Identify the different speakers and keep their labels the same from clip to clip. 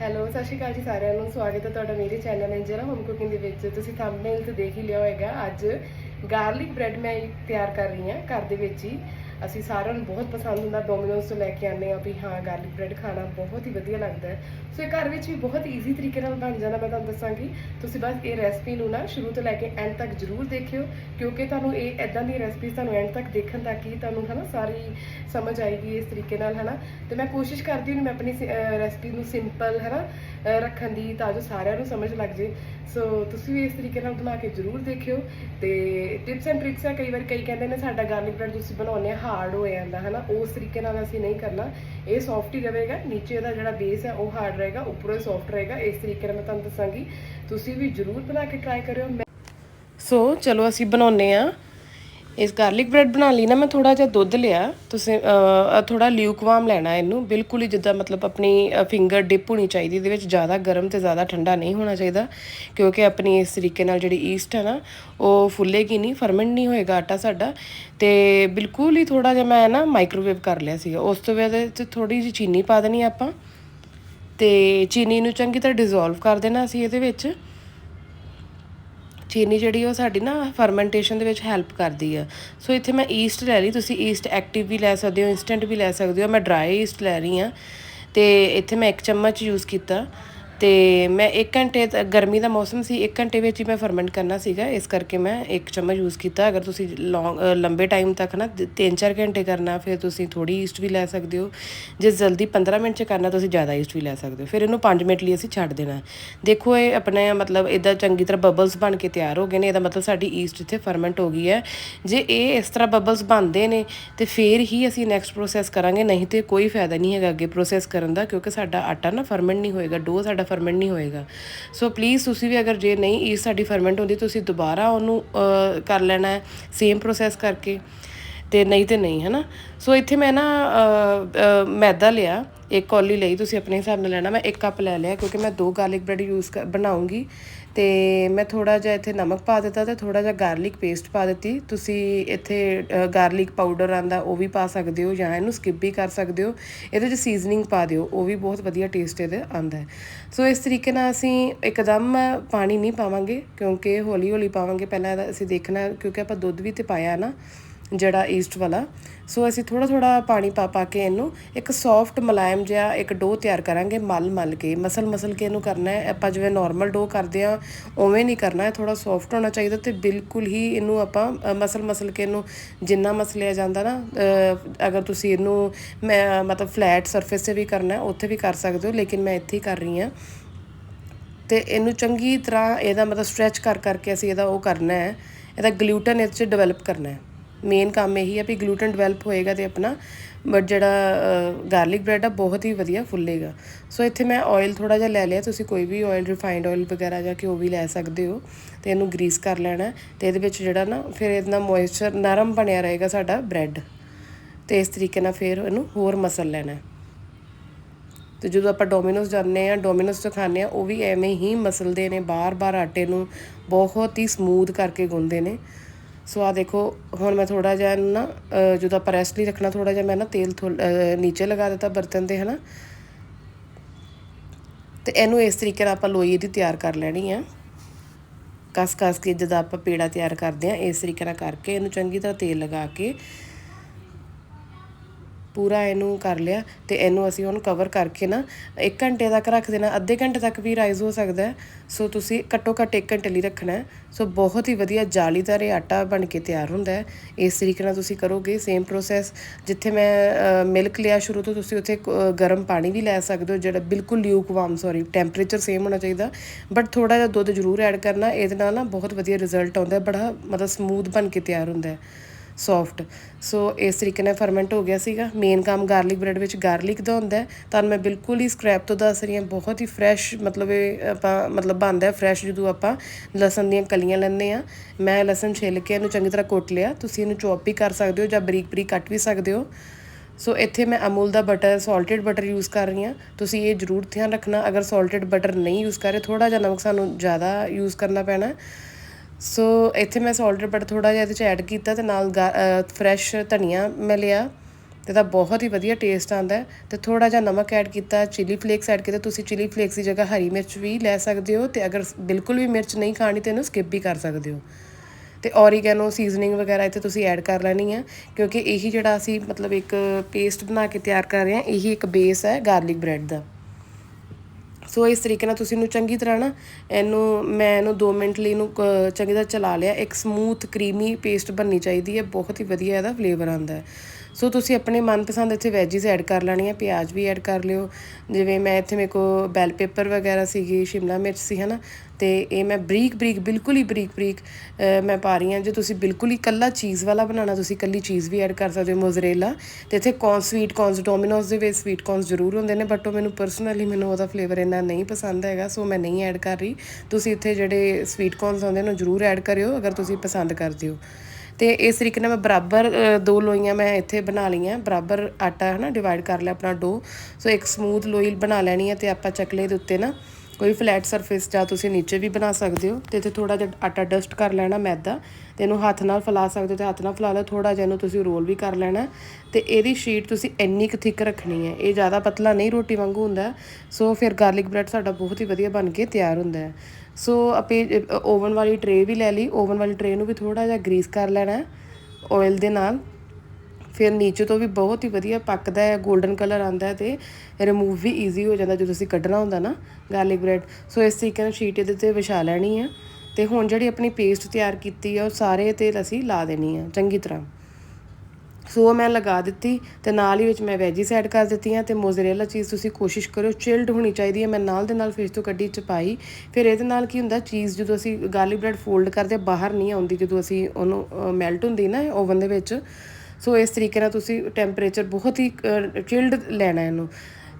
Speaker 1: Hello, ਸਤਿ ਸ਼੍ਰੀ ਅਕਾਲ ਜੀ ਸਾਰਿਆਂ ਨੂੰ। ਸਵਾਗਤ ਹੈ ਤੁਹਾਡਾ ਮੇਰੇ ਚੈਨਲ ਅੰਜਰਾ ਹੋਮ ਕੁਕਿੰਗ ਦੇ ਵਿੱਚ। ਤੁਸੀਂ ਥੰਬਨੇਲ ਤੇ ਦੇਖ ਹੀ ਲਿਆ ਹੋਵੇਗਾ ਅੱਜ ਗਾਰਲਿਕ ਬ੍ਰੈਡ ਮੈਂ ਤਿਆਰ ਕਰ ਰਹੀ ਹਾਂ ਘਰ ਦੇ ਵਿੱਚ ਹੀ। ਅਸੀਂ ਸਾਰਿਆਂ ਨੂੰ ਬਹੁਤ ਪਸੰਦ ਹੁੰਦਾ ਡੋਮਿਨੋਜ਼ ਤੋਂ ਲੈ ਕੇ ਆਉਂਦੇ ਆ ਵੀ ਹਾਂ ਗਾਰਲਿਕ ਬ੍ਰੈਡ ਖਾਣਾ ਬਹੁਤ ਹੀ ਵਧੀਆ ਲੱਗਦਾ ਹੈ। ਸੋ ਇਹ ਘਰ ਵਿੱਚ ਵੀ ਬਹੁਤ ਈਜ਼ੀ ਤਰੀਕੇ ਨਾਲ ਬਣ ਜਾਣਾ ਮੈਂ ਤੁਹਾਨੂੰ ਦੱਸਾਂਗੀ। ਤੁਸੀਂ ਬਸ ਇਹ ਰੈਸਪੀ ਨੂੰ ਨਾ ਸ਼ੁਰੂ ਤੋਂ ਲੈ ਕੇ ਐਂਡ ਤੱਕ ਜ਼ਰੂਰ ਦੇਖਿਓ, ਕਿਉਂਕਿ ਤੁਹਾਨੂੰ ਇਹ ਐਦਾਂ ਦੀ ਰੈਸਪੀ ਤੁਹਾਨੂੰ ਐਂਡ ਤੱਕ ਦੇਖਣ ਤੱਕ ਹੀ ਤੁਹਾਨੂੰ ਹਨਾ ਸਾਰੀ ਸਮਝ ਆਏਗੀ ਇਸ ਤਰੀਕੇ ਨਾਲ, ਹਨਾ। ਤੇ ਮੈਂ ਕੋਸ਼ਿਸ਼ ਕਰਦੀ ਹਾਂ ਮੈਂ ਆਪਣੀ ਰੈਸਪੀ ਨੂੰ ਸਿੰਪਲ ਹਨਾ, ਅਹ ਰੱਖਣ ਦੀ ਤਾਂ ਜੋ ਸਾਰਿਆਂ ਨੂੰ ਸਮਝ ਲੱਗ ਜੇ। ਸੋ ਤੁਸੀਂ ਵੀ ਇਸ ਤਰੀਕੇ ਨਾਲ ਬਣਾ ਕੇ ਜ਼ਰੂਰ ਦੇਖਿਓ ਤੇ ਟਿਪਸ ਐਂਡ ਟ੍ਰਿਕਸ ਆ, ਕਈ ਵਾਰ ਕਈ ਕਹਿੰਦੇ ਨੇ ਸਾਡਾ ਗਾਰਲਿਕ ਬ੍ਰੈਡ ਤੁਸੀਂ ਬਣਾਉਂਦੇ ਆ ਹਾਰਡ ਹੋ ਜਾਂਦਾ, ਹਨਾ? ਉਸ ਤਰੀਕੇ ਨਾਲ ਅਸੀਂ ਨਹੀਂ ਕਰਨਾ। ਇਹ ਸੌਫਟ ਹੀ ਰਹੇਗਾ, ਨੀਚੇ ਦਾ ਜਿਹੜਾ ਬੇਸ ਹੈ ਉਹ ਹਾਰਡ ਰਹੇਗਾ, ਉੱਪਰੋਂ ਸੌਫਟ ਰਹੇਗਾ। ਇਸ ਤਰੀਕੇ ਨਾਲ ਮੈਂ ਤੁਹਾਨੂੰ ਦੱਸਾਂਗੀ। ਤੁਸੀਂ ਵੀ ਜ਼ਰੂਰ ਬਣਾ ਕੇ ਟਰਾਈ ਕਰਿਓ। ਮੈਂ ਸੋ ਚਲੋ ਅਸੀਂ ਬਣਾਉਨੇ ਆ ਇਸ ਗਾਰਲਿਕ ਬ੍ਰੈਡ ਬਣਾਉਣ ਲਈ ਨਾ, ਮੈਂ ਥੋੜਾ ਜਿਹਾ ਦੁੱਧ ਲਿਆ। ਤੁਸੀਂ ਥੋੜਾ ਲਿਊਕਵਾਮ ਲੈਣਾ ਇਹਨੂੰ। ਬਿਲਕੁਲ ਹੀ ਜਿੱਦਾਂ ਮਤਲਬ ਆਪਣੀ ਫਿੰਗਰ ਡਿਪ ਹੋਣੀ ਚਾਹੀਦੀ, ਇਹਦੇ ਵਿੱਚ ਜ਼ਿਆਦਾ ਗਰਮ ਤੇ ਜ਼ਿਆਦਾ ਠੰਡਾ ਨਹੀਂ ਹੋਣਾ ਚਾਹੀਦਾ। ਕਿਉਂਕਿ ਆਪਣੀ ਇਸ ਤਰੀਕੇ ਨਾਲ ਜਿਹੜੀ ਈਸਟ ਹੈ ਨਾ, ਉਹ ਫੁੱਲੇਗੀ ਨਹੀਂ ਫਰਮੈਂਟ ਨਹੀਂ ਹੋਏਗਾ ਆਟਾ ਸਾਡਾ। ਤੇ ਬਿਲਕੁਲ ਹੀ ਥੋੜਾ ਜਿਹਾ ਮੈਂ ਨਾ ਮਾਈਕ੍ਰੋਵੇਵ ਕਰ ਲਿਆ ਸੀਗਾ। ਉਸ ਤੋਂ ਬਾਅਦ ਇਹ 'ਚ ਥੋੜੀ ਜਿਹੀ ਚੀਨੀ ਪਾ ਦੇਣੀ ਆਪਾਂ। ਤੇ ਚੀਨੀ ਨੂੰ ਚੰਗੀ ਤਰ੍ਹਾਂ ਡਿਸੋਲਵ ਕਰ ਦੇਣਾ ਅਸੀਂ ਇਹਦੇ ਵਿੱਚ। ਚੀਨੀ ਜਿਹੜੀ ਉਹ ਸਾਡੀ ਨਾ ਫਰਮੈਂਟੇਸ਼ਨ ਦੇ ਵਿੱਚ ਹੈਲਪ ਕਰਦੀ ਆ। ਸੋ ਇੱਥੇ ਮੈਂ ਈਸਟ ਲੈ ਲਈ, ਤੁਸੀਂ ਈਸਟ ਐਕਟਿਵ ਵੀ ਲੈ ਸਕਦੇ ਹੋ ਇਨਸਟੈਂਟ ਵੀ ਲੈ ਸਕਦੇ ਹੋ। ਮੈਂ ਡਰਾਈ ਈਸਟ ਲੈ ਰਹੀ ਆ ਤੇ ਇੱਥੇ ਮੈਂ 1 ਚਮਚ ਯੂਜ਼ ਕੀਤਾ। ਤੇ ਮੈਂ 1 ਘੰਟੇ ਗਰਮੀ ਦਾ ਮੌਸਮ ਸੀ 1 ਘੰਟੇ ਵਿੱਚ ਹੀ ਮੈਂ ਫਰਮੈਂਟ ਕਰਨਾ ਸੀਗਾ, ਇਸ ਕਰਕੇ ਮੈਂ 1 ਚਮਚ ਯੂਜ਼ ਕੀਤਾ। ਅਗਰ ਤੁਸੀਂ ਲੌਂਗ ਲੰਬੇ ਟਾਈਮ ਤੱਕ ਨਾ 3-4 ਘੰਟੇ ਕਰਨਾ, ਫਿਰ ਤੁਸੀਂ ਥੋੜੀ ਈਸਟ ਵੀ ਲੈ ਸਕਦੇ ਹੋ। ਜੇ ਜਲਦੀ 15 ਮਿੰਟ ਚ ਕਰਨਾ, ਤੁਸੀਂ ਜ਼ਿਆਦਾ ਈਸਟ ਵੀ ਲੈ ਸਕਦੇ ਹੋ। ਫਿਰ ਇਹਨੂੰ 5 ਮਿੰਟ ਲਈ ਅਸੀਂ ਛੱਡ ਦੇਣਾ। ਦੇਖੋ, ਇਹ ਆਪਣੇ ਮਤਲਬ ਇਦਾਂ ਚੰਗੀ ਤਰ੍ਹਾਂ ਬਬਲਸ ਬਣ ਕੇ ਤਿਆਰ ਹੋ ਗਏ ਨੇ, ਇਹਦਾ ਮਤਲਬ ਸਾਡੀ ਈਸਟ ਇੱਥੇ ਫਰਮੈਂਟ ਹੋ ਗਈ ਹੈ। ਜੇ ਇਹ ਇਸ ਤਰ੍ਹਾਂ ਬਬਲਸ ਬਣਦੇ ਨੇ, ਤੇ ਫਿਰ ਹੀ ਅਸੀਂ ਨੈਕਸਟ ਪ੍ਰੋਸੈਸ ਕਰਾਂਗੇ, ਨਹੀਂ ਤੇ ਕੋਈ ਫਾਇਦਾ ਨਹੀਂ ਹੈਗਾ ਅੱਗੇ ਪ੍ਰੋਸੈਸ ਕਰਨ ਦਾ, ਕਿਉਂਕਿ ਸਾਡਾ ਆਟਾ ਨਾ ਫਰਮੈਂਟ ਨਹੀਂ ਹੋਏਗਾ ਡੋ ਸਾਡਾ ਫਰਮੈਂਟ ਨਹੀਂ ਹੋਏਗਾ। ਸੋ ਪਲੀਜ਼ ਤੁਸੀਂ ਵੀ ਅਗਰ ਜੇ ਨਹੀਂ ਈਸਟ ਸਾਡੀ ਫਰਮੈਂਟ ਹੁੰਦੀ, ਤੁਸੀਂ ਦੁਬਾਰਾ ਉਹਨੂੰ ਕਰ ਲੈਣਾ ਹੈ ਸੇਮ ਪ੍ਰੋਸੈਸ ਕਰਕੇ। ਤੇ ਨਹੀਂ ਤੇ ਨਹੀਂ, ਹਨਾ? ਸੋ ਇੱਥੇ ਮੈਂ ਨਾ ਮੈਦਾ ਲਿਆ, ਇੱਕ ਕੌਲੀ ਲਈ, ਤੁਸੀਂ ਆਪਣੇ ਹਿਸਾਬ ਨਾਲ ਲੈਣਾ, ਮੈਂ ਇੱਕ ਕੱਪ ਲੈ ਲਿਆ, ਕਿਉਂਕਿ ਮੈਂ ਦੋ ਗਾਰਲਿਕ ਬ੍ਰੈਡ ਯੂਜ਼ ਬਣਾਉਂਗੀ। ਤੇ ਮੈਂ ਥੋੜਾ ਜਿਹਾ ਇੱਥੇ ਨਮਕ ਪਾ ਦਿੱਤਾ ਤੇ ਥੋੜਾ ਜਿਹਾ ਗਾਰਲਿਕ ਪੇਸਟ ਪਾ ਦਿੱਤੀ। ਤੁਸੀਂ ਇੱਥੇ ਗਾਰਲਿਕ ਪਾਊਡਰ ਆਂਦਾ ਉਹ ਵੀ ਪਾ ਸਕਦੇ ਹੋ ਜਾਂ ਇਹਨੂੰ ਸਕਿਪ ਵੀ ਕਰ ਸਕਦੇ ਹੋ। ਇਹਦੇ 'ਚ ਸੀਜ਼ਨਿੰਗ ਪਾ ਦਿਓ, ਉਹ ਵੀ ਬਹੁਤ ਵਧੀਆ ਟੇਸਟ ਇਹਦੇ ਆਂਦਾ ਹੈ। ਸੋ ਇਸ ਤਰੀਕੇ ਨਾਲ ਅਸੀਂ ਇੱਕਦਮ ਪਾਣੀ ਨਹੀਂ ਪਾਵਾਂਗੇ ਕਿਉਂਕਿ ਹੌਲੀ ਹੌਲੀ ਪਾਵਾਂਗੇ। ਪਹਿਲਾਂ ਇਹਦਾ ਅਸੀਂ ਦੇਖਣਾ, ਕਿਉਂਕਿ ਆਪਾਂ ਦੁੱਧ ਵੀ ਤੇ ਪਾਇਆ ਨਾ ਜਿਹੜਾ ਈਸਟ ਵਾਲਾ। ਸੋ ਅਸੀਂ ਥੋੜਾ ਥੋੜਾ ਪਾਣੀ ਪਾ ਪਾ ਕੇ ਇਹਨੂੰ ਇੱਕ ਸੌਫਟ ਮੁਲਾਇਮ ਜਿਹਾ ਇੱਕ ਡੋ ਤਿਆਰ ਕਰਾਂਗੇ ਮਲ ਮਲ ਕੇ। ਮਸਲ ਮਸਲ ਕੇ ਇਹਨੂੰ ਕਰਨਾ ਹੈ। ਆਪਾਂ ਜਿਵੇਂ ਨਾਰਮਲ ਡੋ ਕਰਦੇ ਆ ਉਵੇਂ ਨਹੀਂ ਕਰਨਾ ਹੈ। ਥੋੜਾ ਸੌਫਟ ਹੋਣਾ ਚਾਹੀਦਾ ਤੇ ਬਿਲਕੁਲ ਹੀ ਇਹਨੂੰ ਆਪਾਂ ਮਸਲ ਮਸਲ ਕੇ ਇਹਨੂੰ ਜਿੰਨਾ ਮਸਲਿਆ ਜਾਂਦਾ ਨਾ ਅਗਰ ਤੁਸੀਂ ਇਹਨੂੰ, ਮੈਂ, ਮਤਲਬ ਫਲੈਟ ਸਰਫੇਸ ਤੇ ਵੀ ਕਰਨਾ ਹੈ, ਉੱਥੇ ਵੀ ਕਰ ਸਕਦੇ ਹੋ, ਲੇਕਿਨ ਮੈਂ ਇੱਥੇ ਹੀ ਕਰ ਰਹੀ ਹਾਂ। ਤੇ ਇਹਨੂੰ ਚੰਗੀ ਤਰ੍ਹਾਂ ਇਹਦਾ ਮਤਲਬ ਸਟ੍ਰੈਚ ਕਰ ਕਰਕੇ ਅਸੀਂ ਇਹਦਾ ਉਹ ਕਰਨਾ ਹੈ। ਇਹਦਾ ਗਲੂਟਨ ਇਹ 'ਚ ਡਿਵੈਲਪ ਕਰਨਾ ਹੈ। ਮੇਨ ਕੰਮ ਇਹੀ ਆ ਵੀ ਗਲੂਟਨ ਡਿਵੈਲਪ ਹੋਏਗਾ ਤੇ ਆਪਣਾ ਬਟ ਜਿਹੜਾ ਗਾਰਲਿਕ ਬ੍ਰੈਡ ਆ ਬਹੁਤ ਹੀ ਵਧੀਆ ਫੁੱਲੇਗਾ। ਸੋ ਇੱਥੇ ਮੈਂ ਆਇਲ ਥੋੜਾ ਜਿਹਾ ਲੈ ਲਿਆ, ਤੁਸੀਂ ਕੋਈ ਵੀ ਆਇਲ ਰਿਫਾਈਨਡ ਆਇਲ ਵਗੈਰਾ ਜਾਂ ਘਿਓ ਵੀ ਲੈ ਸਕਦੇ ਹੋ, ਤੇ ਇਹਨੂੰ ਗਰੀਸ ਕਰ ਲੈਣਾ ਹੈ, ਤੇ ਇਹਦੇ ਵਿੱਚ ਜਿਹੜਾ ਨਾ, ਫਿਰ ਇਹਦਾ ਮੋਇਸਚਰ ਨਰਮ ਬਣਿਆ ਰਹੇਗਾ ਸਾਡਾ ਬ੍ਰੈਡ ਤੇ ਇਸ ਤਰੀਕੇ ਨਾਲ ਫਿਰ ਇਹਨੂੰ ਹੋਰ ਮਸਲ ਲੈਣਾ ਹੈ। ਤੇ ਜਦੋਂ ਆਪਾਂ ਡੋਮਿਨੋਸ ਜਾਂਦੇ ਆ ਡੋਮਿਨੋਸ ਤੋਂ ਖਾਂਦੇ ਆ ਉਹ ਵੀ ਐਵੇਂ ਹੀ ਮਸਲਦੇ ਨੇ, ਬਾਰ-ਬਾਰ ਆਟੇ ਨੂੰ ਬਹੁਤ ਹੀ ਸਮੂਥ ਕਰਕੇ ਗੁੰਨਦੇ ਨੇ। ਸੋ ਆ ਦੇਖੋ, ਹੁਣ ਮੈਂ ਥੋੜਾ ਜਿਹਾ ਇਹਨੂੰ ਨਾ ਜਦੋਂ ਆਪਾਂ ਰੈਸਟ ਲਈ ਰੱਖਣਾ ਥੋੜਾ ਜਿਹਾ ਮੈਂ ਨਾ ਤੇਲ ਥੋ- ਨੀਚੇ ਲਗਾ ਦਿੱਤਾ ਬਰਤਨ ਤੇ, ਹਨਾ? ਤੇ ਇਹਨੂੰ ਇਸ ਤਰੀਕੇ ਨਾਲ ਆਪਾਂ ਲੋਈ ਇਹਦੀ ਤਿਆਰ ਕਰ ਲੈਣੀ ਆ। ਕਸ ਕਸ ਕੇ ਜਦੋਂ ਆਪਾਂ ਪੇੜਾ ਤਿਆਰ ਕਰਦੇ ਆ, ਇਸ ਤਰੀਕੇ ਨਾਲ ਕਰਕੇ ਇਹਨੂੰ ਚੰਗੀ ਤਰ੍ਹਾਂ ਤੇਲ ਲਗਾ ਕੇ ਪੂਰਾ ਇਹਨੂੰ ਕਰ ਲਿਆ ਤੇ ਇਹਨੂੰ ਅਸੀਂ ਉਹਨੂੰ ਕਵਰ ਕਰਕੇ ਨਾ 1 ਘੰਟੇ ਤੱਕ ਰੱਖ ਦੇਣਾ, ਅੱਧੇ ਘੰਟੇ ਤੱਕ ਵੀ ਰਾਈਜ਼ ਹੋ ਸਕਦਾ ਸੋ ਤੁਸੀਂ ਘੱਟੋ ਘੱਟ 1 ਘੰਟੇ ਲਈ ਰੱਖਣਾ ਸੋ ਬਹੁਤ ਹੀ ਵਧੀਆ ਜਾਲੀਦਾਰ ਇਹ ਆਟਾ ਬਣ ਕੇ ਤਿਆਰ ਹੁੰਦਾ ਹੈ। ਇਸ ਤਰੀਕੇ ਨਾਲ ਤੁਸੀਂ ਕਰੋਗੇ ਸੇਮ ਪ੍ਰੋਸੈਸ ਜਿੱਥੇ ਮੈਂ ਮਿਲਕ ਲਿਆ ਸ਼ੁਰੂ ਤੋਂ, ਤੁਸੀਂ ਉੱਥੇ ਗਰਮ ਪਾਣੀ ਵੀ ਲੈ ਸਕਦੇ ਹੋ, ਜਿਹੜਾ ਬਿਲਕੁਲ ਲਿਊਕਵਾਮ ਸੌਰੀ ਟੈਂਪਰੇਚਰ ਸੇਮ ਹੋਣਾ ਚਾਹੀਦਾ। ਬਟ ਥੋੜਾ ਜਿਹਾ ਦੁੱਧ ਜ਼ਰੂਰ ਐਡ ਕਰਨਾ, ਇਹਦੇ ਨਾਲ ਨਾ ਬਹੁਤ ਵਧੀਆ ਰਿਜ਼ਲਟ ਆਉਂਦਾ ਬੜਾ ਮਤਲਬ ਸਮੂਥ ਬਣ ਕੇ ਤਿਆਰ ਹੁੰਦਾ ਹੈ। ਸੌਫਟ ਸੋ ਇਸ ਤਰੀਕੇ ਨਾਲ ਫਰਮੈਂਟ ਹੋ ਗਿਆ ਸੀਗਾ। ਮੇਨ ਕੰਮ ਗਾਰਲਿਕ ਬ੍ਰੈਡ ਵਿੱਚ ਗਾਰਲਿਕ ਦਾ ਹੁੰਦਾ ਤੁਹਾਨੂੰ ਮੈਂ ਬਿਲਕੁਲ ਹੀ ਸਕ੍ਰੈਪ ਤੋਂ ਦੱਸ ਰਹੀ ਹਾਂ। ਬਹੁਤ ਹੀ ਫਰੈਸ਼ ਮਤਲਬ ਇਹ ਆਪਾਂ ਮਤਲਬ ਬਣਦਾ ਹੈ। ਫਰੈਸ਼ ਜਦੋਂ ਆਪਾਂ ਲਸਣ ਦੀਆਂ ਕਲੀਆਂ ਲੈਂਦੇ ਆ ਮੈਂ ਲਸਣ ਛਿੱਲ ਕੇ ਇਹਨੂੰ ਚੰਗੀ ਤਰ੍ਹਾਂ ਕੁੱਟ ਲਿਆ। ਤੁਸੀਂ ਇਹਨੂੰ ਚੌਪ ਵੀ ਕਰ ਸਕਦੇ ਹੋ ਜਾਂ ਬਰੀਕ ਬਰੀਕ ਕੱਟ ਵੀ ਸਕਦੇ ਹੋ। ਸੋ ਇੱਥੇ ਮੈਂ ਅਮੂਲ ਦਾ ਬਟਰ ਸਾਲਟਡ ਬਟਰ ਯੂਜ਼ ਕਰ ਰਹੀ ਹਾਂ। ਤੁਸੀਂ ਇਹ ਜ਼ਰੂਰ ਧਿਆਨ ਰੱਖਣਾ। ਅਗਰ ਸਾਲਟਡ ਬਟਰ ਨਹੀਂ ਯੂਜ਼ ਕਰ ਰਹੇ ਥੋੜਾ ਜਿਹਾ ਨਮਕ ਸਾਨੂੰ ਜ਼ਿਆਦਾ ਯੂਜ਼ ਕਰਨਾ ਪੈਣਾ। ਸੋ ਇੱਥੇ ਮੈਂ ਸਾਲਟਡ ਬਟ ਥੋੜਾ ਜਿਹਾ ਇਹਦੇ ਚ ਐਡ ਕੀਤਾ ਤੇ ਨਾਲ ਫਰੈਸ਼ ਧਨੀਆ ਮੈਂ ਲਿਆ ਤੇ ਤਾਂ ਬਹੁਤ ਹੀ ਵਧੀਆ ਟੇਸਟ ਆਉਂਦਾ ਹੈ ਤੇ ਥੋੜਾ ਜਿਹਾ ਨਮਕ ਐਡ ਕੀਤਾ ਚਿਲੀ ਫਲੇਕਸ ਐਡ ਕੀਤਾ, ਤੁਸੀਂ ਚਿਲੀ ਫਲੇਕਸ ਦੀ ਜਗ੍ਹਾ ਹਰੀ ਮਿਰਚ ਵੀ ਲੈ ਸਕਦੇ ਹੋ ਤੇ ਅਗਰ ਬਿਲਕੁਲ ਵੀ ਮਿਰਚ ਨਹੀਂ ਖਾਣੀ ਤੇ ਇਹਨੂੰ ਸਕਿਪ ਵੀ ਕਰ ਸਕਦੇ ਹੋ। ਤੇ ਔਰੀਗੈਨੋ ਸੀਜ਼ਨਿੰਗ ਵਗੈਰਾ ਇੱਥੇ ਤੁਸੀਂ ਐਡ ਕਰ ਲੈਣੀ ਆ, ਕਿਉਂਕਿ ਇਹੀ ਜਿਹੜਾ ਅਸੀਂ ਮਤਲਬ ਇੱਕ ਪੇਸਟ ਬਣਾ ਕੇ ਤਿਆਰ ਕਰ ਰਹੇ ਹਾਂ, ਇਹੀ ਇੱਕ ਬੇਸ ਹੈ ਗਾਰਲਿਕ ਬ੍ਰੈਡ ਦਾ। ਸੋ ਇਸ ਤਰੀਕੇ ਨਾਲ ਤੁਸੀਂ ਇਹਨੂੰ ਚੰਗੀ ਤਰ੍ਹਾਂ ਨਾ ਇਹਨੂੰ, ਮੈਂ ਇਹਨੂੰ 2 ਮਿੰਟ ਲਈ ਇਹਨੂੰ ਕ- ਚੰਗੀ ਤਰ੍ਹਾਂ ਚਲਾ ਲਿਆ। ਇੱਕ ਸਮੂਥ ਕਰੀਮੀ ਪੇਸਟ ਬਣਨੀ ਚਾਹੀਦੀ ਹੈ। ਬਹੁਤ ਹੀ ਵਧੀਆ ਇਹਦਾ ਫਲੇਵਰ ਆਉਂਦਾ ਹੈ। ਸੋ ਤੁਸੀਂ ਆਪਣੇ ਮਨਪਸੰਦ ਇੱਥੇ ਵੈਜੀਸ ਐਡ ਕਰ ਲੈਣੀਆਂ, ਪਿਆਜ਼ ਵੀ ਐਡ ਕਰ ਲਿਓ। ਜਿਵੇਂ ਮੈਂ ਇੱਥੇ ਮੇਰੇ ਕੋ ਬੈਲ ਪੇਪਰ ਵਗੈਰਾ ਸੀਗੀ, ਸ਼ਿਮਲਾ ਮਿਰਚ ਸੀ, ਹਨਾ? ਤੇ ਇਹ ਮੈਂ ਬਰੀਕ ਬਰੀਕ, ਬਿਲਕੁਲ ਹੀ ਬਰੀਕ ਬਰੀਕ ਮੈਂ ਪਾ ਰਹੀ ਹਾਂ। ਜੇ ਤੁਸੀਂ ਬਿਲਕੁਲ ਹੀ ਕੱਲਾ ਚੀਜ਼ ਵਾਲਾ ਬਣਾਉਣਾ, ਤੁਸੀਂ ਕੱਲੀ ਚੀਜ਼ ਵੀ ਐਡ ਕਰ ਸਕਦੇ ਹੋ ਮੋਜ਼ਰੇਲਾ ਤੇ ਇੱਥੇ ਕੌਨ ਸਵੀਟ ਕੌਨਸ ਡੋਮਿਨੋਜ਼ ਦੇ ਵਿੱਚ ਸਵੀਟ ਕੌਨਸ ਜ਼ਰੂਰ ਹੁੰਦੇ ਨੇ ਬਟ ਉਹ ਮੈਨੂੰ ਪਰਸਨਲੀ ਮੈਨੂੰ ਉਹਦਾ ਫਲੇਵਰ ਇੰਨਾ ਨਹੀਂ ਪਸੰਦ ਹੈਗਾ, ਸੋ ਮੈਂ ਨਹੀਂ ਐਡ ਕਰ ਰਹੀ। ਤੁਸੀਂ ਇੱਥੇ ਜਿਹੜੇ ਸਵੀਟ ਕੌਨਸ ਆਉਂਦੇ ਨੇ, ਉਹ ਜ਼ਰੂਰ ਐਡ ਕਰਿਓ, ਅਗਰ ਤੁਸੀਂ ਪਸੰਦ ਕਰਦੇ ਹੋ। ਤੇ ਇਸ ਤਰੀਕੇ ਨਾਲ ਮੈਂ ਬਰਾਬਰ ਦੋ ਲੋਈਆਂ ਮੈਂ ਇੱਥੇ ਬਣਾ ਲਈਆਂ। ਬਰਾਬਰ ਆਟਾ ਹੈ ਨਾ ਡਿਵਾਈਡ ਕਰ ਲਿਆ ਆਪਣਾ ਡੋ ਸੋ ਇੱਕ ਸਮੂਥ ਲੋਈ ਬਣਾ ਲੈਣੀ ਹੈ ਤੇ ਆਪਾਂ ਚਕਲੇ ਦੇ ਉੱਤੇ ਨਾ। ਕੋਈ ਫਲੈਟ ਸਰਫੇਸ ਜਾਂ ਤੁਸੀਂ ਨੀਚੇ ਵੀ ਬਣਾ ਸਕਦੇ ਹੋ ਤੇ ਇੱਥੇ ਥੋੜਾ ਜਿਹਾ ਆਟਾ ਡਸਟ ਕਰ ਲੈਣਾ ਮੈਦਾ ਤੇ ਇਹਨੂੰ ਹੱਥ ਨਾਲ ਫੈਲਾ ਸਕਦੇ ਹੋ ਤੇ ਹੱਥ ਨਾਲ ਫੈਲਾ ਲਓ ਥੋੜਾ ਜਿਹਾ ਇਹਨੂੰ ਤੁਸੀਂ ਰੋਲ ਵੀ ਕਰ ਲੈਣਾ। ਤੇ ਇਹਦੀ ਸ਼ੀਟ ਤੁਸੀਂ ਇੰਨੀ ਕੁ ਥਿਕ ਰੱਖਣੀ ਹੈ, ਇਹ ਜ਼ਿਆਦਾ ਪਤਲਾ ਨਹੀਂ ਰੋਟੀ ਵਾਂਗੂ ਹੁੰਦਾ। ਸੋ ਫਿਰ ਗਾਰਲਿਕ ਬ੍ਰੈਡ ਸਾਡਾ ਬਹੁਤ ਹੀ ਵਧੀਆ ਬਣ ਕੇ ਤਿਆਰ ਹੁੰਦਾ ਹੈ। ਸੋ ਆਪੇ ਓਵਨ ਵਾਲੀ ਟਰੇ ਵੀ ਲੈ ਲਈ ਓਵਨ ਵਾਲੀ ਟਰੇ ਨੂੰ ਵੀ ਥੋੜਾ ਜਿਹਾ ਗਰੀਸ ਕਰ ਲੈਣਾ ਆਇਲ ਦੇ ਨਾਲ। ਫਿਰ ਨੀਚੇ ਤੋਂ ਵੀ ਬਹੁਤ ਹੀ ਵਧੀਆ ਪੱਕਦਾ ਹੈ 골ਡਨ ਕਲਰ ਆਉਂਦਾ ਹੈ ਤੇ ਰਿਮੂਵ ਵੀ ਈਜ਼ੀ ਹੋ ਜਾਂਦਾ ਜਦੋਂ ਅਸੀਂ ਕੱਢਣਾ ਹੁੰਦਾ ਨਾ ਗਾਰਲਿਕ ਬ੍ਰੈਡ ਸੋ ਇਸ ਤਰੀਕੇ ਨਾਲ ਸ਼ੀਟ ਇਹਦੇ ਤੇ ਵਿਛਾ ਲੈਣੀ ਆ ਤੇ ਹੁਣ ਜਿਹੜੀ ਆਪਣੀ ਪੇਸਟ ਤਿਆਰ ਕੀਤੀ ਆ, ਉਹ ਸਾਰੇ ਤੇ ਅਸੀਂ ਲਾ ਦੇਣੀ ਆ, ਚੰਗੀ ਤਰ੍ਹਾਂ। ਸੋ ਉਹ ਮੈਂ ਲਗਾ ਦਿੱਤੀ ਤੇ ਨਾਲ ਹੀ ਵਿੱਚ ਮੈਂ ਵੈਜੀਸ ਐਡ ਕਰ ਦਿੱਤੀਆਂ ਤੇ ਮੋਜ਼ਰੇਲਾ ਚੀਜ਼ ਤੁਸੀਂ ਕੋਸ਼ਿਸ਼ ਕਰੋ ਚਿਲਡ ਹੋਣੀ ਚਾਹੀਦੀ ਹੈ ਮੈਂ ਨਾਲ ਦੇ ਨਾਲ ਫ੍ਰਿਜ ਤੋਂ ਕੱਢੀ ਚ ਪਾਈ ਫਿਰ ਇਹਦੇ ਨਾਲ ਕੀ ਹੁੰਦਾ ਚੀਜ਼ ਜਦੋਂ ਅਸੀਂ ਗਾਰਲਿਕ ਬ੍ਰੈਡ ਫੋਲਡ ਕਰਦੇ, ਬਾਹਰ ਨਹੀਂ ਆਉਂਦੀ ਜਦੋਂ ਅਸੀਂ ਉਹਨੂੰ ਮੈਲਟ ਹੁੰਦੀ ਨਾ ਓਵਨ ਦੇ ਵਿੱਚ ਸੋ ਇਸ ਤਰੀਕੇ ਨਾਲ ਤੁਸੀਂ ਟੈਂਪਰੇਚਰ ਬਹੁਤ ਹੀ ਚਿਲਡ ਲੈਣਾ ਇਹਨੂੰ।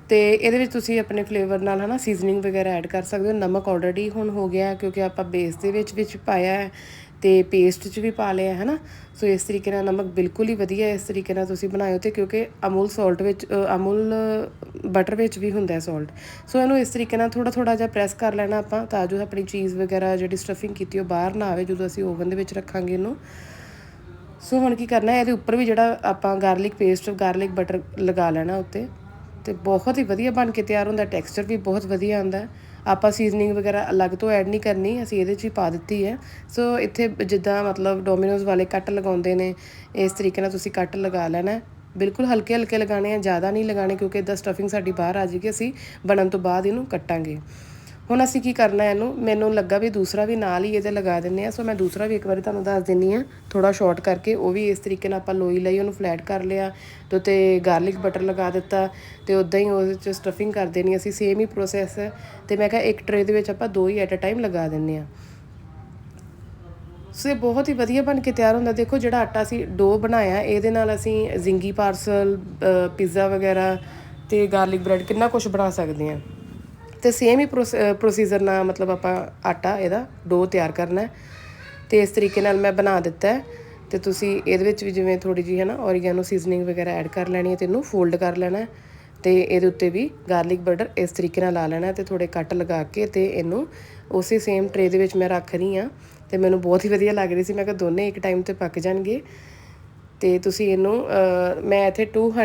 Speaker 1: ਤੇ ਇਹਦੇ ਵਿੱਚ ਤੁਸੀਂ ਆਪਣੇ ਫਲੇਵਰ ਨਾਲ ਹਨਾ ਸੀਜ਼ਨਿੰਗ ਵਗੈਰਾ ਐਡ ਕਰ ਸਕਦੇ ਹੋ। ਨਮਕ ਆਲਰੇਡੀ ਹੁਣ ਹੋ ਗਿਆ ਕਿਉਂਕਿ ਆਪਾਂ ਬੇਸ ਦੇ ਵਿੱਚ ਵਿੱਚ ਪਾਇਆ ਹੈ ਤੇ ਪੇਸਟ 'ਚ ਵੀ ਪਾ ਲਿਆ ਹੈ ਨਾ ਸੋ ਇਸ ਤਰੀਕੇ ਨਾਲ ਨਮਕ ਬਿਲਕੁਲ ਹੀ ਵਧੀਆ ਇਸ ਤਰੀਕੇ ਨਾਲ ਤੁਸੀਂ ਬਣਾਇਓ ਤੇ ਕਿਉਂਕਿ ਅਮੂਲ ਸਾਲਟ ਵਿੱਚ ਅਮੂਲ ਬਟਰ ਵਿੱਚ ਵੀ ਹੁੰਦਾ ਹੈ ਸਾਲਟ ਸੋ ਇਹਨੂੰ ਇਸ ਤਰੀਕੇ ਨਾਲ ਥੋੜਾ ਥੋੜਾ ਜਿਹਾ ਪ੍ਰੈਸ ਕਰ ਲੈਣਾ ਆਪਾਂ ਤਾਂ ਜੋ ਆਪਣੀ ਚੀਜ਼ ਵਗੈਰਾ ਜਿਹੜੀ ਸਟਫਿੰਗ ਕੀਤੀ ਉਹ ਬਾਹਰ ਨਾ ਆਵੇ। ਜਦੋਂ ਅਸੀਂ ਓਵਨ ਦੇ ਵਿੱਚ ਰੱਖਾਂਗੇ ਇਹਨੂੰ ਸੋ ਹੁਣ ਕੀ ਕਰਨਾ ਹੈ ਇਹਦੇ ਉੱਪਰ ਵੀ ਜਿਹੜਾ ਆਪਾਂ ਗਾਰਲਿਕ ਪੇਸਟ ਗਾਰਲਿਕ ਬਟਰ ਲਗਾ ਲੈਣਾ ਉੱਤੇ, ਤੇ ਬਹੁਤ ਹੀ ਵਧੀਆ ਬਣ ਕੇ ਤਿਆਰ ਹੁੰਦਾ ਟੈਕਸਚਰ ਵੀ ਬਹੁਤ ਵਧੀਆ ਆਉਂਦਾ। ਆਪਾਂ ਸੀਜ਼ਨਿੰਗ ਵਗੈਰਾ ਅਲੱਗ ਤੋਂ ਐਡ ਨਹੀਂ ਕਰਨੀ, ਅਸੀਂ ਇਹਦੇ 'ਚ ਹੀ ਪਾ ਦਿੱਤੀ ਹੈ। ਸੋ ਇੱਥੇ ਜਿੱਦਾਂ ਮਤਲਬ ਡੋਮਿਨੋਜ਼ ਵਾਲੇ ਕੱਟ ਲਗਾਉਂਦੇ ਨੇ, ਇਸ ਤਰੀਕੇ ਨਾਲ ਤੁਸੀਂ ਕੱਟ ਲਗਾ ਲੈਣਾ ਬਿਲਕੁਲ ਹਲਕੇ ਹਲਕੇ ਲਗਾਣੇ ਆ, ਜ਼ਿਆਦਾ ਨਹੀਂ ਲਗਾਣੇ ਕਿਉਂਕਿ ਇਹਦਾ ਸਟਫਿੰਗ ਸਾਡੀ ਬਾਹਰ ਆ ਜਾਏਗੀ, ਅਸੀਂ ਬਣਨ ਤੋਂ ਬਾਅਦ ਇਹਨੂੰ ਕੱਟਾਂਗੇ। ਹੁਣ ਅਸੀਂ ਕੀ ਕਰਨਾ ਇਹਨੂੰ? ਮੈਨੂੰ ਲੱਗਾ ਵੀ ਦੂਸਰਾ ਵੀ ਨਾਲ ਹੀ ਇਹਦੇ ਲਗਾ ਦਿੰਨੇ ਆ, ਸੋ ਮੈਂ ਦੂਸਰਾ ਵੀ ਇੱਕ ਵਾਰੀ ਤੁਹਾਨੂੰ ਦੱਸ ਦਿੰਨੀ ਆ ਥੋੜਾ ਸ਼ਾਰਟ ਕਰਕੇ ਉਹ ਵੀ ਇਸ ਤਰੀਕੇ ਨਾਲ ਆਪਾਂ ਲੋਈ ਲਈ, ਉਹਨੂੰ ਫਲੈਟ ਕਰ ਲਿਆ, ਤੇ ਉੱਤੇ ਗਾਰਲਿਕ ਬਟਰ ਲਗਾ ਦਿੱਤਾ, ਤੇ ਉਦਾਂ ਹੀ ਉਹਦੇ ਚ ਸਟਫਿੰਗ ਕਰ ਦੇਣੀ ਅਸੀਂ ਸੇਮ ਹੀ ਪ੍ਰੋਸੈਸ ਹੈ। ਤੇ ਮੈਂ ਕਿਹਾ ਇੱਕ ਟਰੇ ਦੇ ਵਿੱਚ ਆਪਾਂ ਦੋ ਹੀ ਐਟ ਅ ਟਾਈਮ ਲਗਾ ਦਿੰਨੇ ਆ ਸੋ ਇਹ ਬਹੁਤ ਹੀ ਵਧੀਆ ਬਣ ਕੇ ਤਿਆਰ ਹੁੰਦਾ। ਦੇਖੋ ਜਿਹੜਾ ਆਟਾ ਅਸੀਂ ਡੋ ਬਣਾਇਆ, ਇਹਦੇ ਨਾਲ ਅਸੀਂ ਜ਼ਿੰਗੀ ਪਾਰਸਲ ਪੀਜ਼ਾ ਵਗੈਰਾ ਤੇ ਗਾਰਲਿਕ ਬ੍ਰੈਡ ਕਿੰਨਾ ਕੁਝ ਬਣਾ ਸਕਦੇ ਹਾਂ। ਤੇ ਸੇਮ ਹੀ ਪ੍ਰੋਸੀਜਰ ਨਾਲ ਮਤਲਬ ਆਪਾਂ ਆਟਾ ਇਹਦਾ ਡੋ ਤਿਆਰ ਕਰਨਾ ਹੈ। ਤੇ ਇਸ ਤਰੀਕੇ ਨਾਲ ਮੈਂ ਬਣਾ ਦਿੱਤਾ ਹੈ। ਤੇ ਤੁਸੀਂ ਇਹਦੇ ਵਿੱਚ ਵੀ ਜਿਵੇਂ ਥੋੜੀ ਜਿਹੀ ਹੈ ਨਾ ਔਰੀਗੈਨੋ ਸੀਜ਼ਨਿੰਗ ਵਗੈਰਾ ਐਡ ਕਰ ਲੈਣੀ ਹੈ ਤੇ ਇਹਨੂੰ ਫੋਲਡ ਕਰ ਲੈਣਾ ਹੈ। ਤੇ ਇਹਦੇ ਉੱਤੇ ਵੀ ਗਾਰਲਿਕ ਬਟਰ ਇਸ ਤਰੀਕੇ ਨਾਲ ਲਾ ਲੈਣਾ ਹੈ ਤੇ ਥੋੜੇ ਕੱਟ ਲਗਾ ਕੇ ਤੇ ਇਹਨੂੰ ਉਸੇ ਸੇਮ ਟਰੇ ਦੇ ਵਿੱਚ ਮੈਂ ਰੱਖ ਰਹੀ ਹਾਂ। ਤੇ ਮੈਨੂੰ ਬਹੁਤ ਹੀ ਵਧੀਆ ਲੱਗ ਰਹੀ ਸੀ। ਮੈਂ ਕਿਹਾ ਦੋਨੇ ਇੱਕ ਟਾਈਮ ਤੇ ਪੱਕ ਜਾਣਗੇ। ਤੇ ਤੁਸੀਂ ਇਹਨੂੰ ਮੈਂ ਇੱਥੇ 200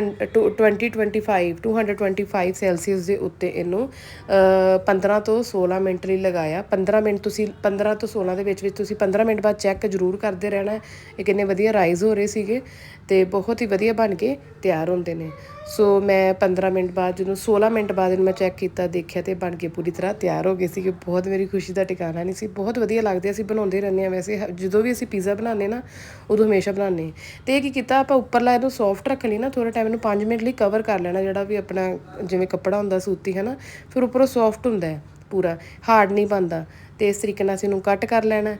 Speaker 1: 2025 225 ਸੈਲਸੀਅਸ ਦੇ ਉੱਤੇ ਇਹਨੂੰ ਅਹ, 15 ਤੋਂ 16 ਮਿੰਟ ਲਈ ਲਗਾਇਆ। 15 ਮਿੰਟ ਤੁਸੀਂ 15 ਤੋਂ 16 ਦੇ ਵਿੱਚ ਵਿੱਚ ਤੁਸੀਂ 15 ਮਿੰਟ ਬਾਅਦ ਚੈੱਕ ਜ਼ਰੂਰ ਕਰਦੇ ਰਹਿਣਾ। ਇਹ ਕਿੰਨੇ ਵਧੀਆ ਰਾਈਜ਼ ਹੋ ਰਹੇ ਸੀਗੇ ਤੇ ਬਹੁਤ ਹੀ ਵਧੀਆ ਬਣ ਕੇ ਤਿਆਰ ਹੁੰਦੇ ਨੇ। ਸੋ ਮੈਂ 15 ਮਿੰਟ ਬਾਅਦ ਜਦੋਂ 16 ਮਿੰਟ ਬਾਅਦ ਇਹਨੂੰ ਮੈਂ ਚੈੱਕ ਕੀਤਾ ਦੇਖਿਆ ਤੇ ਬਣ ਕੇ ਪੂਰੀ ਤਰ੍ਹਾਂ ਤਿਆਰ ਹੋ ਗਏ ਸੀਗੇ। ਬਹੁਤ ਮੇਰੀ ਖੁਸ਼ੀ ਦਾ ਟਿਕਾਣਾ ਨਹੀਂ ਸੀ। ਬਹੁਤ ਵਧੀਆ ਲੱਗਦੇ ਅਸੀਂ ਬਣਾਉਂਦੇ ਰਹਿੰਦੇ ਆ ਵੈਸੇ। ਜਦੋਂ ਵੀ ਅਸੀਂ ਪੀਜ਼ਾ ਬਣਾਉਂਦੇ ਨਾ ਉਦੋਂ ਹਮੇਸ਼ਾ ਬਣਾਉਂਦੇ। ਤੇ ਇਹ ਕੀ ਕੀਤਾ? ਆਪਾਂ ਉੱਪਰਲਾ ਇਹਨੂੰ ਸੌਫਟ ਰੱਖ ਲਈ ਨਾ ਥੋੜਾ ਟਾਈਮ ਇਹਨੂੰ 5 ਮਿੰਟ ਲਈ ਕਵਰ ਕਰ ਲੈਣਾ, ਜਿਹੜਾ ਵੀ ਆਪਣਾ ਜਿਵੇਂ ਕੱਪੜਾ ਹੁੰਦਾ ਸੂਤੀ ਹੈ ਨਾ ਫਿਰ ਉੱਪਰੋਂ ਸੌਫਟ ਹੁੰਦਾ ਹੈ ਪੂਰਾ ਹਾਰਡ ਨਹੀਂ ਬਣਦਾ। ਤੇ ਇਸ ਤਰੀਕੇ ਨਾਲ ਅਸੀਂ ਇਹਨੂੰ ਕੱਟ ਕਰ ਲੈਣਾ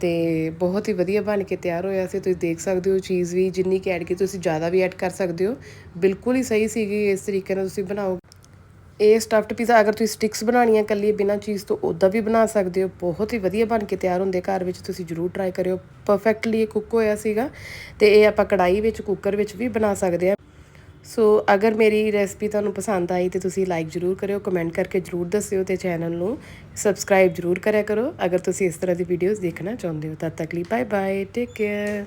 Speaker 1: ਤੇ ਬਹੁਤ ਹੀ ਵਧੀਆ ਬਣ ਕੇ ਤਿਆਰ ਹੋਇਆ ਸੀ। ਤੁਸੀਂ ਦੇਖ ਸਕਦੇ ਹੋ ਚੀਜ਼ ਵੀ, ਜਿੰਨੀ ਕਿ ਐਡ ਕੀਤੀ, ਤੁਸੀਂ ਜ਼ਿਆਦਾ ਵੀ ਐਡ ਕਰ ਸਕਦੇ ਹੋ। ਬਿਲਕੁਲ ਹੀ ਸਹੀ ਸੀਗੀ, ਇਸ ਤਰੀਕੇ ਨਾਲ ਤੁਸੀਂ ਬਣਾਓ ਇਹ ਸਟਫਡ ਪੀਜ਼ਾ ਅਗਰ ਤੁਸੀਂ ਸਟਿਕਸ ਬਣਾਉਣੀਆਂ ਇਕੱਲੀ ਬਿਨਾਂ ਚੀਜ਼ ਤੋਂ ਉੱਦਾਂ ਵੀ ਬਣਾ ਸਕਦੇ ਹੋ। ਬਹੁਤ ਹੀ ਵਧੀਆ ਬਣ ਕੇ ਤਿਆਰ ਹੁੰਦੇ ਘਰ ਵਿੱਚ, ਤੁਸੀਂ ਜਰੂਰ ਟਰਾਈ ਕਰਿਓ। ਪਰਫੈਕਟਲੀ ਇਹ ਕੁੱਕ ਹੋਇਆ ਸੀਗਾ ਤੇ ਇਹ ਆਪਾਂ ਕੜਾਈ ਵਿੱਚ ਕੁੱਕਰ ਵਿੱਚ ਵੀ ਬਣਾ ਸਕਦੇ ਆ ਸੋ ਅਗਰ ਮੇਰੀ ਰੈਸਪੀ ਤੁਹਾਨੂੰ ਪਸੰਦ ਆਈ ਤੇ ਤੁਸੀਂ ਲਾਈਕ ਜਰੂਰ ਕਰਿਓ ਕਮੈਂਟ ਕਰਕੇ ਜਰੂਰ ਦੱਸਿਓ ਤੇ ਚੈਨਲ ਨੂੰ ਸਬਸਕ੍ਰਾਈਬ ਜਰੂਰ ਕਰਿਆ ਕਰੋ। ਅਗਰ ਤੁਸੀਂ ਇਸ ਤਰ੍ਹਾਂ ਦੀ ਵੀਡੀਓਜ਼ ਦੇਖਣਾ ਚਾਹੁੰਦੇ ਹੋ, ਤਦ ਤੱਕ ਲਈ ਬਾਏ ਬਾਏ ਟੇਕ ਕੇਅਰ